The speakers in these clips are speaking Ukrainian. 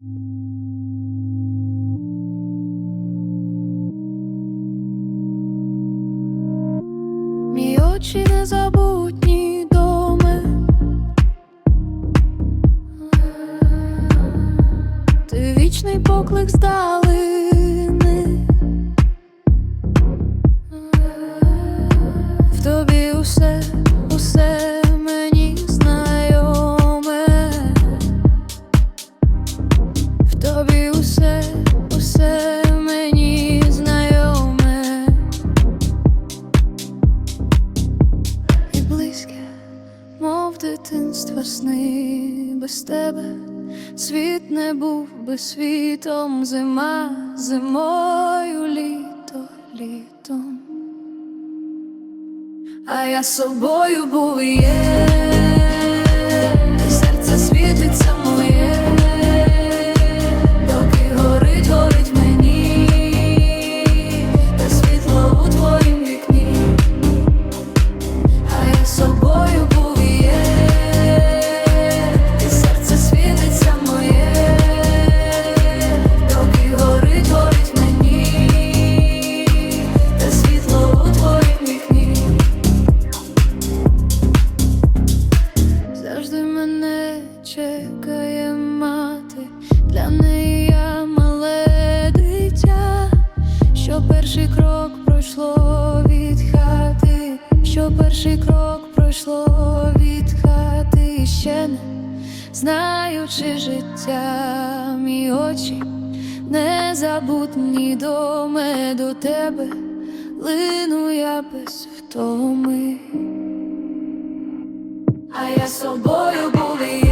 Мій очі незабутні доми. Ти вічний поклик здалини. Тобі усе, усе знайоме. і близьке, мов дитинства без тебе. Світ не був світом, зима зимою, літо літом. А я собою був є, чекає мати, для неї я мале дитя, що перший крок пройшло від хати, що перший крок пройшло від хати, і ще не знаючи життя, мій очі незабутні доми до тебе, лину я без втоми. А я собою був і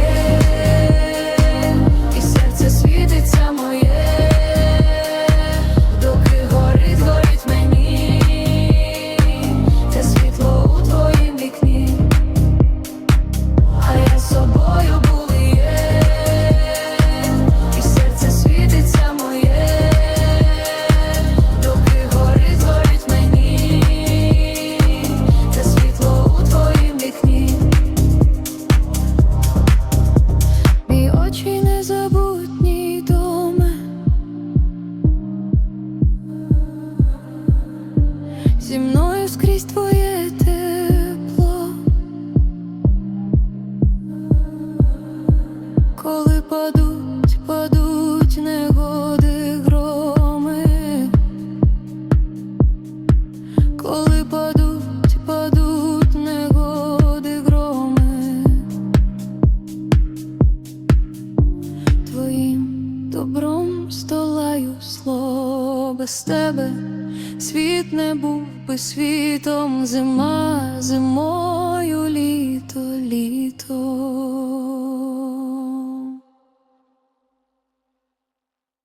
Зі мною скрізь твоє тепло. Коли падуть, падуть негоди громи. Коли падуть, падуть негоди громи. Твоїм добром здолаю зло без тебе, світ не був би світом, зима зимою.